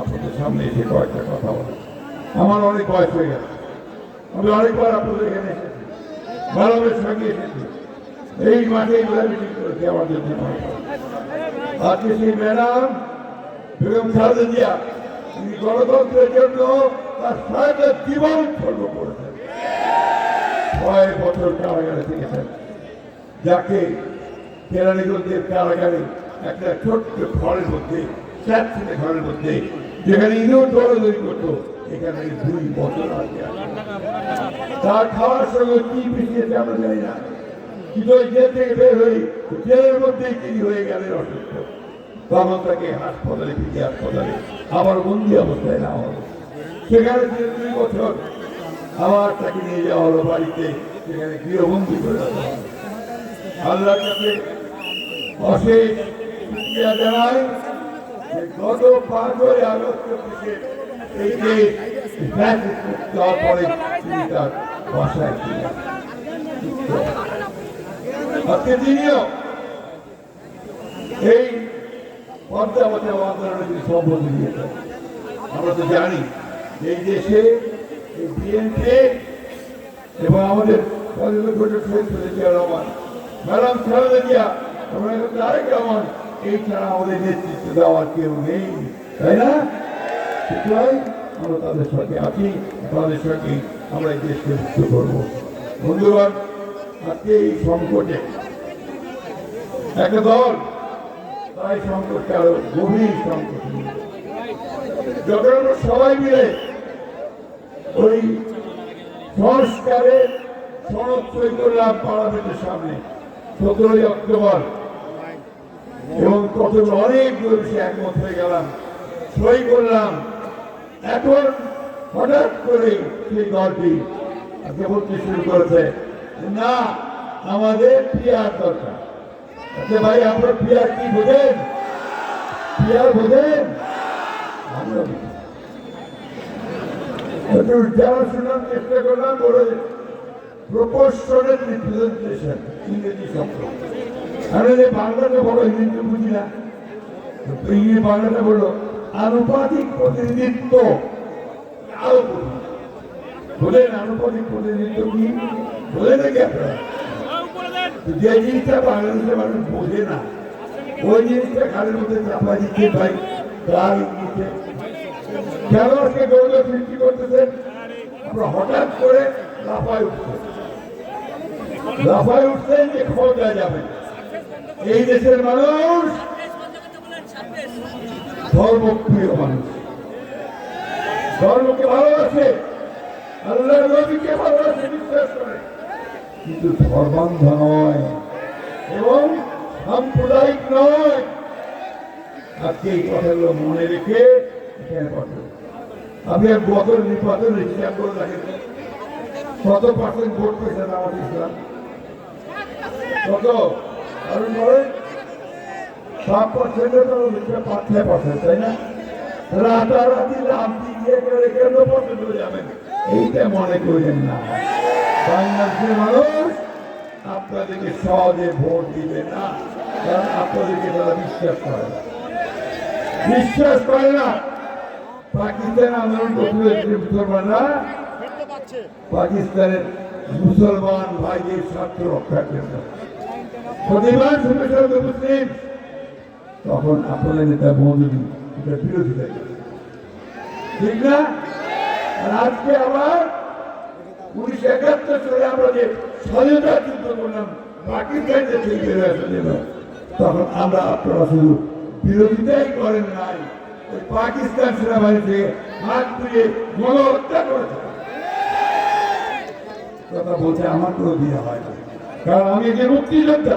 আপনাদের সামনে এসে কয়েকটা কথা বলা। আমার অনেক বয়স হয়ে গেছে। আমি অনেকবার আপনাদের এখানে এসেছি। ম্যাডামের সঙ্গে এসেছি। এই মাঠে করেছি আমার জন্য। আজকে সেই ম্যাডাম, বেগম খালেদা তিনি গণতন্ত্রের জন্য তার সারাটা জীবন স্বর্গ করেছেন। ছয় বছর কারাগারে থেকেছেন। যাকে কেরানীগঞ্জের কারাগারে একটা ছোট্ট ঘরের মধ্যে ঘরের মধ্যে যেখানে ইঁদুর দৌড়াদৌড়ি করতো, এখানে দুই বছর তার খাওয়ার সঙ্গে কি পিছিয়েছে আমরা জানি না। কিন্তু জেল থেকে বের হই জেলের মধ্যেই তিনি হয়ে গেলেন অসুস্থ তখন তাকে হাসপাতালে পিঠে হাসপাতালে আবার বন্দি অবস্থায় নেওয়া হলো। সেখানে ছিলেন দুই বছর আবার তাকে নিয়ে যাওয়া হলো বাড়িতে, সেখানে গৃহবন্দী করে রাখা হলো। আল্লাহর কাছে অশেষ শুকরিয়া গত পাঁচই আগস্ট থেকে এই যে হওয়ার পরে তিনি তার বাসায় আজকে তিনিও এই পদ্মা বাঁচাও আন্দোলনে তিনি সম্বোধন দিয়েছেন আমরা তো জানি এই দেশে এই বিএনপি এবং আমাদের ম্যাডাম রহমান এই ছাড়া আমাদের নেতৃত্ব দেওয়ার কেউ নেই তাই না আমরা তাদের আছি তাদের আমরা এই দেশকে মুক্ত করব বন্ধুগণ আজকে এই সংকটে তাই সংকটকে আরও গভীর সংকট যখন আমরা সবাই মিলে ওই সংস্কারের সনদ সই করলাম পার্লামেন্টের সামনে সতেরোই অক্টোবর এবং কত অনেক বেশি একমত হয়ে গেলাম। সই করলাম। এখন হঠাৎ করে সেই দলটি আজকে বলতে শুরু করেছে। না, আমাদের পিয়ার দরকার। আচ্ছা ভাই আপনার পিয়ার কি বোঝেন? পিয়ার বোঝেন? আমরা শোনার চেষ্টা করলাম বলে প্রপোর্শনের রিপ্রেজেন্টেশন ইংরেজি শব্দ। আমি যে বাংলাটা বড় হিন্দি বুঝি না ইংরেজি বাংলাটা বলো, আনুপাতিক প্রতিনিধিত্ব। আরও বলেন। আনুপাতিক প্রতিনিধিত্ব কি? বলে নাকি আপনারা? যে জিনিসটা বাংলাদেশের মানুষ বোঝে না, ওই জিনিসটা খালের মধ্যে চাপা দিচ্ছে ভাই? তার ইংলিশে কেন আজকে গৌরব সৃষ্টি করতেছেন আমরা হঠাৎ করে লাফায় উঠছেন লাফায় উঠছেন যে ক্ষমতা যাবে এই দেশের মানুষ ধর্মপ্রিয় মানুষ ধর্মকে ভালোবাসে, আল্লাহর নবীকে ভালোবাসে, বিশ্বাস করে। কিন্তু ধর্মান্ধ নয়, এবং সাম্প্রদায়িক নয়। আজকে এই কথাগুলো মনে রেখে আমি এক গত নির্বাচন হিসাব করে রাখেন কত পার্সেন্ট ভোট পেয়েছেন আমার ইসলাম। কত কারণ বলেন সাত পার্সেন্টের তো হিসাব পাঁচ ছয় পার্সেন্ট তাই না? রাতারাতি লাভটি দিয়ে গেলে কেন পার্সেন্ট যাবেন এইটা মনে করেন না। বাংলাদেশের মানুষ আপনাদেরকে সহজে ভোট দিবে না কারণ আপনাদেরকে তারা বিশ্বাস করে। না বিশ্বাস করে না পাকিস্তান আন্দোলন যে মুসলমানরা পাকিস্তানের মুসলমান ভাইদের স্বার্থ রক্ষার জন্য। তখন আপনাদের নেতা মৌদুদি এটা ঠিক না? আজকে আবার উনিশশো একাত্তর সালে আমরা যে স্বাধীনতা যুদ্ধ করলাম বেরোয় তখন আমরা আপনারা শুধু বিরোধিতাই করেন নাই, ওই পাকিস্তান সেনাবাহিনী থেকে হাত তুলে গণহত্যা করেছে। কথা বলতে আমার কোনো দিয়ে হয় কারণ আমি যে মুক্তিযোদ্ধা।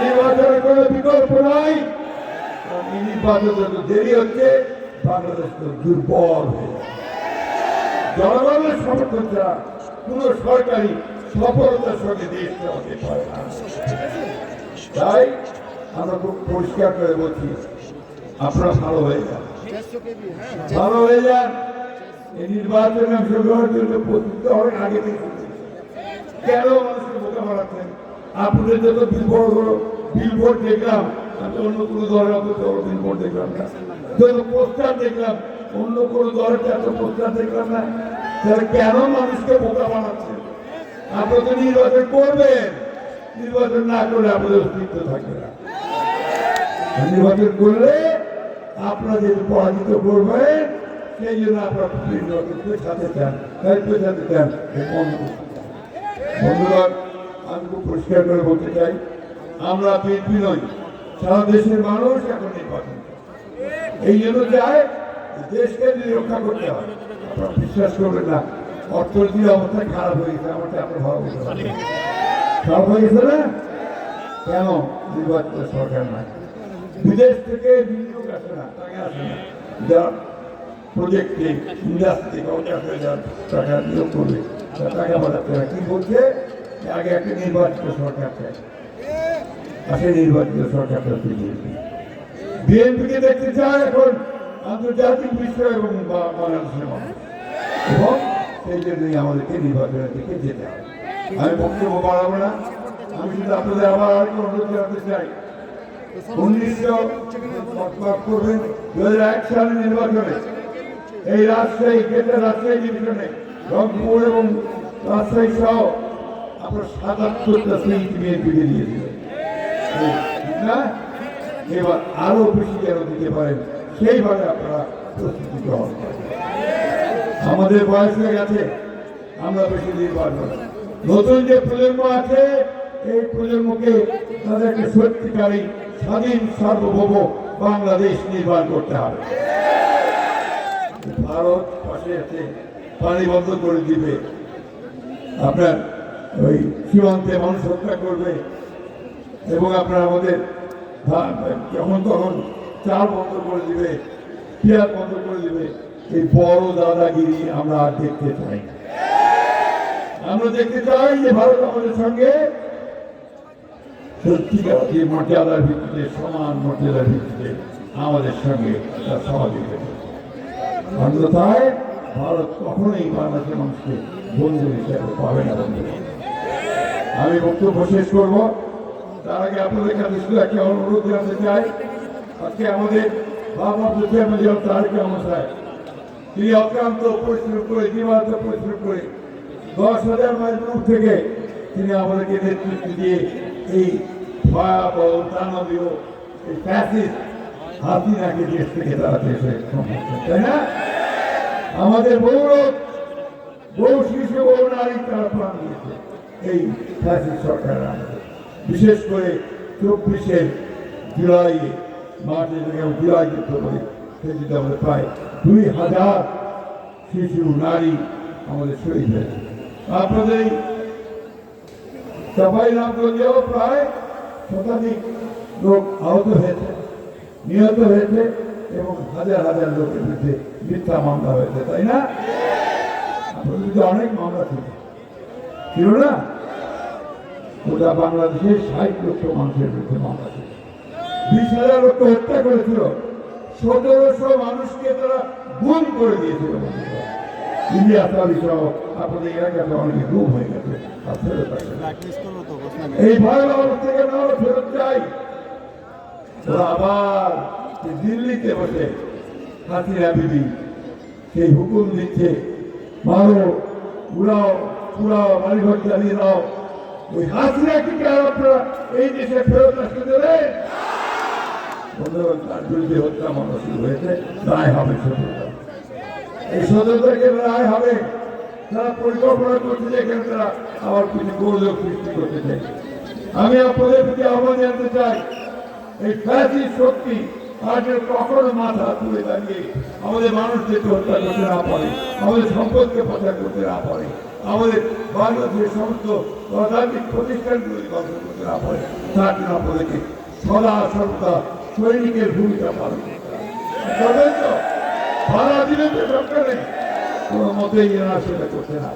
নির্বাচনের কোনো বিকল্প নাই। কারণ এই নির্বাচন যত দেরি হচ্ছে, বাংলাদেশ তো দুর্বল হয়ে জনগণের সমর্থন ছাড়া কোন সরকারি সফলতার সঙ্গে দেশ তাই আমরা খুব পরিষ্কার করে বলছি, আপনারা ভালো হয়ে যান। ভালো হয়ে যান, এই নির্বাচনে অংশগ্রহণের জন্য প্রস্তুত হওয়ার আগে থেকে। কেন মানুষকে বোকা বানাচ্ছেন? আপনাদের যত বিলবোর্ড বিলবোর্ড দেখলাম আমি অন্য কোনো দলের বড় বিলবোর্ড দেখলাম না। যত পোস্টার দেখলাম, অন্য কোনো দলের এত পোস্টার দেখলাম না, তাহলে কেন মানুষকে বোকা বানাচ্ছে? আপনারা তো নির্বাচন করবেন, নির্বাচন না করলে আপনাদের অস্তিত্ব থাকবে না। নির্বাচন করলে আপনারা যদি পরাজিত করবেন সেই জন্য আপনারা সাথে চান পেছাতে চান এই বন্ধ করতে চান। বন্ধুগণ আমি খুব পরিষ্কার করে বলতে চাই, আমরা বিএনপি নই, সারা দেশের মানুষ এখন নির্বাচন। এই জন্য চায় দেশকে রক্ষা করতে হয়, আপনারা বিশ্বাস করবেন না, অর্থনীতির অবস্থা খারাপ হয়ে গেছে আমারটা আপনার ভালো খারাপ হয়ে গেছে না? কেন নির্বাচিত সরকার নাই? বিদেশ থেকে বিনিয়োগ আসে না, টাকা আসে না। যা প্রজেক্টে ইন্ডাস্ট্রি অর্থাৎ যা টাকা নিয়োগ করবে টাকা বাড়াতে কি বলছে? আগে একটা নির্বাচিত সরকার চাই। আর সেই নির্বাচিত সরকারটা তৈরি বিএনপিকে দেখতে চায় এখন আন্তর্জাতিক বিষয় এবং বাংলাদেশের মানুষ এবং সেই জন্যই আমাদেরকে নির্বাচনের দিকে যেতে হবে। আমি বক্তব্য বাড়াবো না। আমি শুধু আপনাদের আবার আরেকটু অনুরোধ জানাতে চাই। উনিশশো দু হাজার এক সালে নির্বাচনে। এই রাজশাহী কেটে রাজশাহী ডিভিশনে রংপুর এবং রাজশাহী সহ আপনার সাতাত্তরটা সিট বিএনপিকে দিয়েছিলেন ঠিক না? এবার আরও বেশি যেন দিতে পারেন? সেইভাবে আপনারা প্রস্তুতি গ্রহণ আমাদের বয়স হয়ে গেছে, আমরা বেশি দিন পারব নতুন যে প্রজন্ম আছে, এই প্রজন্মকে তাদেরকে সত্যিকারী স্বাধীন, সার্বভৌম বাংলাদেশ নির্মাণ করতে হবে। ভারত পাশে আছে পানি বন্ধ করে দিবে। আপনার ওই সীমান্তে মানুষ হত্যা করবে। এবং আপনার আমাদের যখন তখন চাল বন্ধ করে দিবে, পেঁয়াজ বন্ধ করে দিবে, এই বড় দাদাগিরি আমরা আর দেখতে চাই আমরা দেখতে চাই যে ভারত আমাদের সঙ্গে সত্যিকার যে মর্যাদার ভিত্তিতে, সমান মর্যাদার ভিত্তিতে আমাদের সঙ্গে তার সহযোগিতা অন্যথায় ভারত কখনোই বাংলাদেশের মানুষকে বন্ধু হিসেবে পাবে না বন্ধু। আমি বক্তব্য শেষ করব। তার আগে আপনাদের কাছে শুধু একটা অনুরোধ জানাতে চাই। আজকে আমাদের বাবা রহমান সাহেব, তিনি অক্লান্ত পরিশ্রম করে পরিশ্রম করে দশ হাজার মাইল দূর থেকে তিনি আমাদেরকে নেতৃত্ব দিয়ে এই ভয়াবহ, দানবীয়, এই ফ্যাসিস্ট হাসিনাকে দেশ থেকে তাই না? আমাদের বহু লোক বহু শিশু বহু নারী তারা প্রাণ দিয়েছে। এই ফ্যাসিস্ট সরকার বিশেষ করে চব্বিশে জুলাই, মার্চে জুলাই যুদ্ধ করে সেটিতে আমাদের প্রায় দুই হাজার শিশু, নারী আমাদের শহীদ হয়েছে। আপনাদের এই সবাই নামগঞ্জেও প্রায় শতাধিক লোক আহত হয়েছে, নিহত হয়েছে এবং হাজার হাজার লোকের বিরুদ্ধে মিথ্যা মামলা হয়েছে, তাই না? অনেক মামলা ছিল। ছিল না গোটা বাংলাদেশের ষাট লক্ষ মানুষের বিরুদ্ধে মামলা ছিল বিশ হাজার লোক হত্যা করেছিল। সতেরোশো মানুষকে তারা গুম করে দিয়েছিল বন্ধুরা। ইন্ডিয়া তালি সহ আপনাদের এলাকাতে অনেকে গুম হয়ে গেছে আর ফেরত আসে না। এই ভয়াবহ থেকে আমরা ফেরত চাই ওরা আবার দিল্লিতে বসে হাসিনা বিবি সেই হুকুম দিচ্ছে মারো উড়াও পুরাও বাড়িঘর জ্বালিয়ে দাও। ওই হাসিনা কি আপনারা এই দেশে ফেরত আসতে দেবে চাই আমি আপনাদের জানতে চাই, এই কখনো মাথা তুলে দাঁড়িয়ে আমাদের মানুষদেরকে হত্যা করতে না পারে, আমাদের সম্পদকে পাচার করতে না পারে। আমাদের বাংলাদেশের সমস্ত গণতান্ত্রিক প্রতিষ্ঠানগুলি না পারে তার জন্য আপনাদেরকে সদা সৈনিকের ভূমিকা পালন করতে। তো ভাড়া দিলে তো কোনো মতেই আর সেটা করতে না।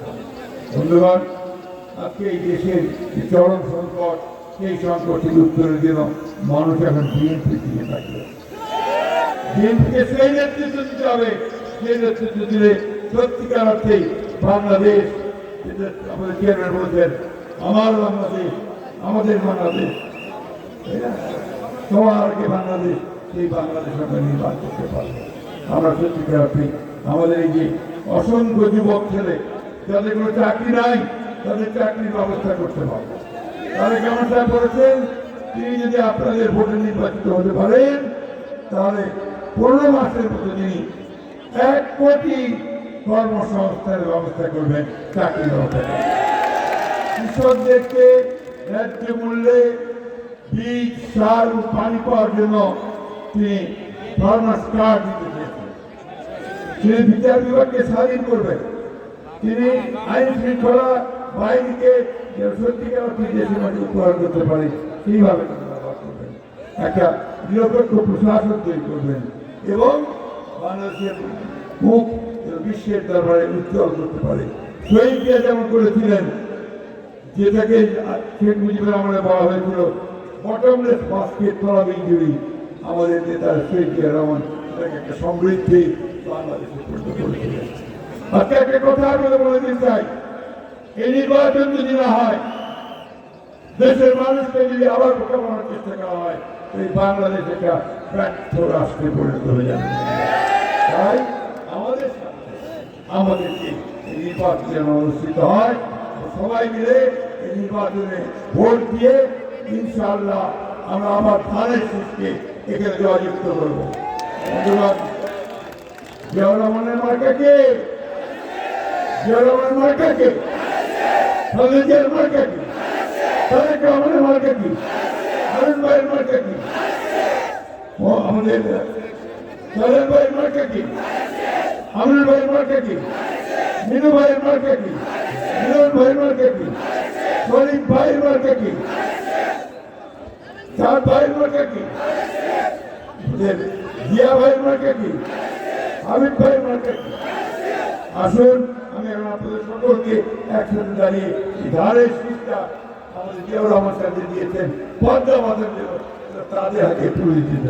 বন্ধুগণ, আজকে এই দেশের চরম সংকট, সেই সংকট উত্তরের জন্য মানুষ এখন বিএনপি দিকে থাকবে বিএনপিকে সেই নেতৃত্ব দিতে হবে, সেই নেতৃত্ব দিলে সত্যিকার অর্থেই বাংলাদেশ আমাদের চেয়ারম্যান বলেছেন আমার বাংলাদেশ, আমাদের বাংলাদেশ? তোমার আগে বাংলাদেশ, সেই বাংলাদেশ আমরা নির্মাণ করতে পারব। আমরা সত্যিকার অর্থে আমাদের এই যে অসংখ্য যুবক ছেলে, যাদের কোনো চাকরি নাই, তাদের চাকরির ব্যবস্থা করতে পারব। তাহলে কেমন সাহেব বলেছেন তিনি যদি আপনাদের ভোটে নির্বাচিত হতে পারেন, তাহলে পনেরো মাসের মধ্যে তিনি এক কোটি কর্মসংস্থানের ব্যবস্থা করবেন চাকরির ব্যবস্থা করবেন কৃষকদেরকে ন্যায্য মূল্যে বীজ, সার ও পানি পাওয়ার জন্য তিনি ফার্মার্স কার্ড দিতে চেয়েছেন। তিনি বিচার বিভাগকে স্বাধীন করবেন। তিনি আইন শৃঙ্খলা বাহিনীকে সত্যিকার অর্থে দেশের মাঝে উপহার করতে পারে করবেন। একটা নিরপেক্ষ প্রশাসন তৈরি করবেন এবং বাংলাদেশের মুখ বিশ্বের দরবারে উজ্জ্বল করতে পারে। শহীদকে যেমন করেছিলেন যেটাকে শেখ মুজিবের আমলে বলা হয়েছিল বটমলেস বাস্কেট তরফ ইঞ্জুরি আমাদের নেতা শেখ রহমান একটা সমৃদ্ধি বাংলাদেশে আজকে একটা কথা বলে দিতে চাই, এই নির্বাচন যদি না হয়, দেশের মানুষকে যদি আবার বোকানোর চেষ্টা করা হয়, এই বাংলাদেশ একটা ব্যর্থ রাষ্ট্রে পরিণত হয়ে যাবে। আমাদেরকে এই নির্বাচন যেন অনুষ্ঠিত হয়। সবাই মিলে এই নির্বাচনে ভোট দিয়ে ইনশাআল্লাহ আমরা আমার ধানের শীষকে এখানে জয়যুক্ত করব। বন্ধুগণ জিয়াউর রহমানের মার্কা কে জিয়াউর রহমানের মার্কা কে খালেদের মার্কা কি তারেক রহমানের মার্কা কি হারুন ভাইয়ের মার্কা ও আমাদের সালের ভাইয়ের মার্কা কি আমরুল ভাইয়ের মার্কা কি? মিনু ভাইয়ের মার্কা কি? মিলন ভাইয়ের মার্কা কি? শরীফ ভাইয়ের মার্কা কি? চার ভাইয়ের মার্কা কি? আমাদের জিয়া ভাইয়ের মার্কা কি? হাবিব ভাইয়ের মার্কা কি? আসুন, আমি আপনাদের সকলকে একসাথে দাঁড়িয়ে ধারের শীতটা আমাদের জিয়াউর রহমান সাহেব দিয়েছেন। পদ্মা জন্য তাদের হাতে তুলে দিতে